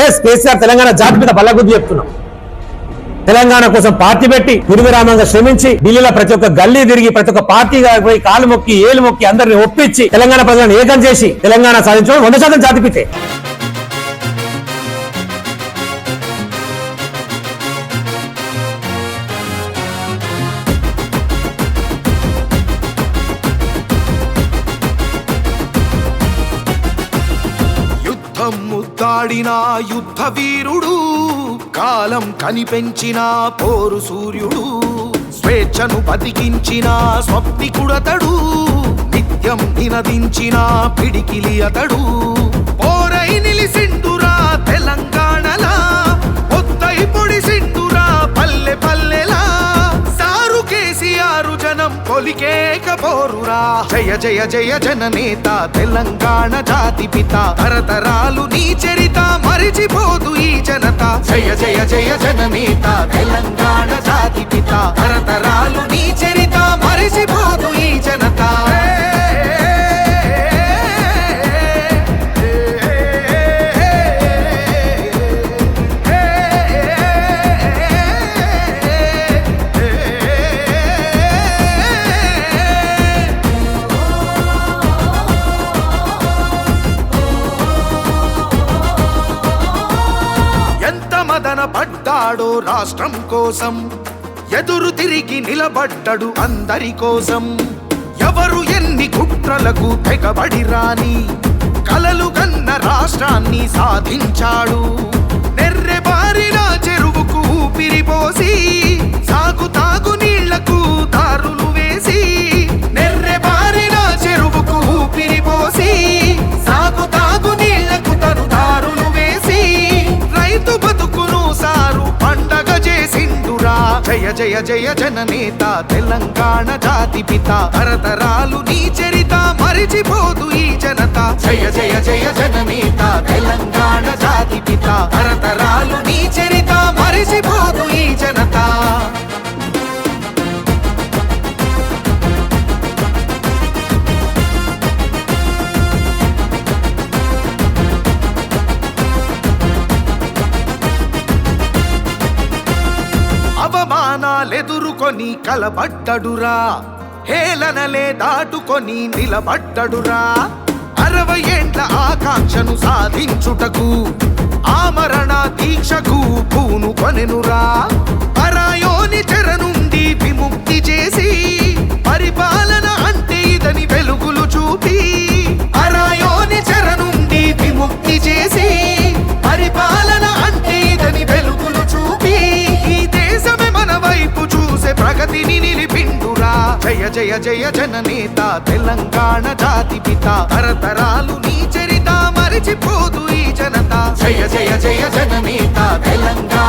Yes KCR Telangana జాతి మీద బల్లగుద్ది చెప్తున్నాం. తెలంగాణ కోసం పార్టీ పెట్టి నిర్విరామంగా శ్రమించి ఢిల్లీలో ప్రతి ఒక్క గల్లీ తిరిగి ప్రతి ఒక్క పార్టీగా పోయి కాలు మొక్కి ఏలు మొక్కి అందరిని ఒప్పించి తెలంగాణ ప్రజలను ఏకం చేసి తెలంగాణ సాధించడం వంద శాతం జాతిపితే. యుద్ధం ముద్దాడిన యుద్ధ వీరుడు కాలం కనిపెంచిన పోరు సూర్యుడు స్వేచ్ఛను బతికించిన స్వప్నికుడతడు నిత్యం నినదించిన పిడికిలి అతడు. పోరురా జయ జయ జయ జననేత తెలంగాణ జాతి పిత. తరతరాలు నీ చరిత మరిచిపోదు ఈ జనత. జయ జయ జయ జననేత తెలంగాణ జాతి పిత. తరతరాలు నీ చరిత మదన పడ్డాడు రాష్ట్రం కోసం. ఎదురు తిరిగి నిలబడ్డడు అందరి కోసం. ఎవరు ఎన్ని కుట్రలకు తెగబడి రాని కలలు కన్న రాష్ట్రాన్ని సాధించాడు. జయ జయ జయ జననేత తెలంగాణ జాతి పిత. తరతరాలు నీ చరిత మరిచిపోదు ఈ జనత. జయ జయ జయ జననేత సవాలెదురుకొని కలబడ్డడురా. హేళనలే దాటుకొని నిలబడ్డడురా. అరవై ఏండ్ల ఆకాంక్షను సాధించుటకు ఆమరణ దీక్షకు పూను కొనెనురా. జాతిని నిలిపిండురా జయ జయ జయ జననేత తెలంగాణ జాతి పిత. తరతరాలు నీ చరిత మరిచిపోదు ఈ జనత. జయ జయ జయ జననేత తెలంగాణ